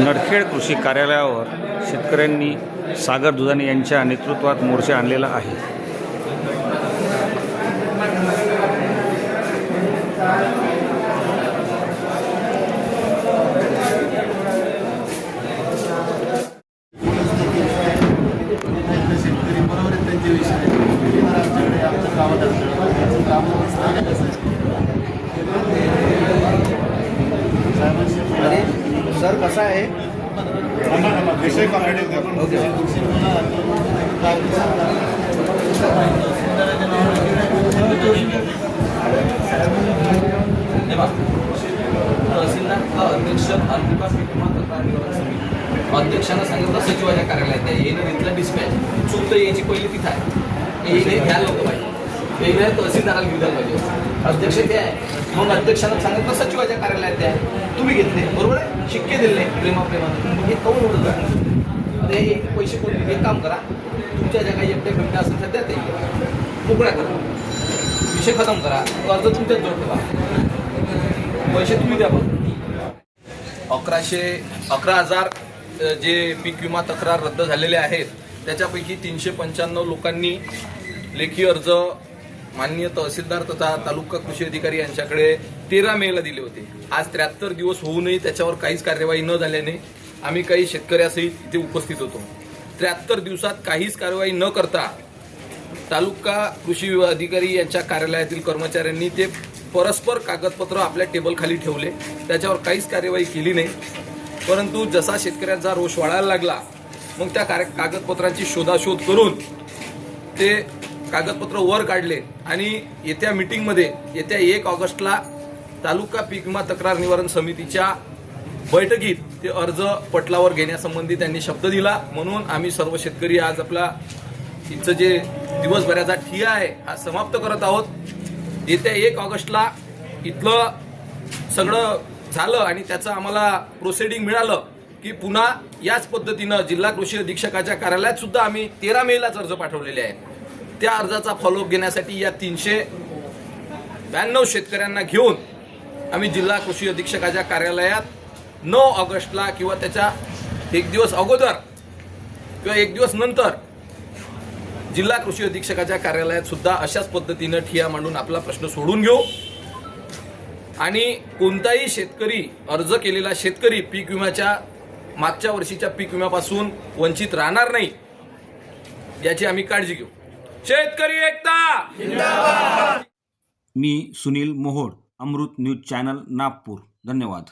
सिंदखेड कृषी कार्यालयावर शेतकऱ्यांनी सागर दुधाने यांच्या नेतृत्वात मोर्चा आणलेला आहे. शेतकरी बरोबर त्यांचे विषय आमच्याकडे आमच्या गावात सर कसं आहे? विषय तहसीलदार हा अध्यक्ष समिती अध्यक्षांना सांगितलं सचिवाच्या कार्यालयात आहे. येणे घेतलं डिस्पॅच चूक तर याची पहिली तिथं आहे. येणे घ्या लोक पाहिजे. वेगवेगळ्या तहसीलदाराला घेऊन द्यायला पाहिजे. अध्यक्ष ते आहे. मग अध्यक्षांना सांगितलं सचिवाच्या कार्यालयात आहे तुम्ही घेतले बरोबर आहे. शिक्के दिले प्रेमा प्रेमानं हे कौन होतं ते पैसे कोण एक काम करा. तुमच्या ज्या काही एकट्या घंटा असेल त्या ते. मोकळ्या करा. विषय खतम करा. कर्ज तुमच्याच जोड ठेवा. पैसे तुम्ही द्या पण अकराशे अकरा हजार जे पीक विमा तक्रार रद्द झालेले आहेत त्याच्यापैकी तीनशे पंच्याण्णव लोकांनी लेखी अर्ज माननीय तहसीलदार तथा तालुका कृषी अधिकारी यांच्याकडे तेरा मेला दिले होते. आज त्र्याहत्तर दिवस होऊनही त्याच्यावर काहीच कार्यवाही न झाल्याने आम्ही काही शेतकऱ्यासहित इथे उपस्थित होतो. त्र्याहत्तर दिवसात काहीच कार्यवाही न करता तालुका कृषी अधिकारी यांच्या कार्यालयातील कर्मचाऱ्यांनी ते परस्पर कागदपत्र आपल्या टेबलखाली ठेवले. त्याच्यावर काहीच कार्यवाही केली नाही. परंतु जसा शेतकऱ्यांचा रोष वाढायला लागला मग त्या कार्य कागदपत्रांची शोधाशोध करून ते कागदपत्र वर काढले आणि येत्या मीटिंगमध्ये येत्या एक ऑगस्टला तालुका पीक विमा तक्रार निवारण समितीच्या बैठकीत ते अर्ज पटलावर घेण्यासंबंधी त्यांनी शब्द दिला. म्हणून आम्ही सर्व शेतकरी आज आपला इथचं जे दिवसभराचा ठिया आहे हा समाप्त करत आहोत. येत्या एक ऑगस्टला इथलं सगळं झालं आणि त्याचं आम्हाला प्रोसिडिंग मिळालं की पुन्हा याच पद्धतीनं जिल्हा कृषी अधीक्षकाच्या कार्यालयात सुद्धा आम्ही तेरा मेलाच अर्ज पाठवलेले आहेत. त्या अर्जाचा फॉलोअप घेण्यासाठी या तीनशे ब्याण्णव शेतकऱ्यांना घेऊन आम्ही जिल्हा कृषी अधीक्षकाच्या कार्यालयात नऊ ऑगस्टला किंवा त्याच्या एक दिवस अगोदर किंवा एक दिवस नंतर जिल्हा कृषी अधीक्षकाच्या कार्यालयात सुद्धा अशाच पद्धतीनं ठिया मांडून आपला प्रश्न सोडून घेऊ. आणि कोणताही शेतकरी अर्ज केलेला शेतकरी पीक विम्याच्या मागच्या वर्षीच्या पीक विम्यापासून वंचित राहणार नाही याची आम्ही काळजी घेऊ. शेतकरी एकता! मी सुनील मोहोड अमृत न्यूज चॅनल नागपूर. धन्यवाद.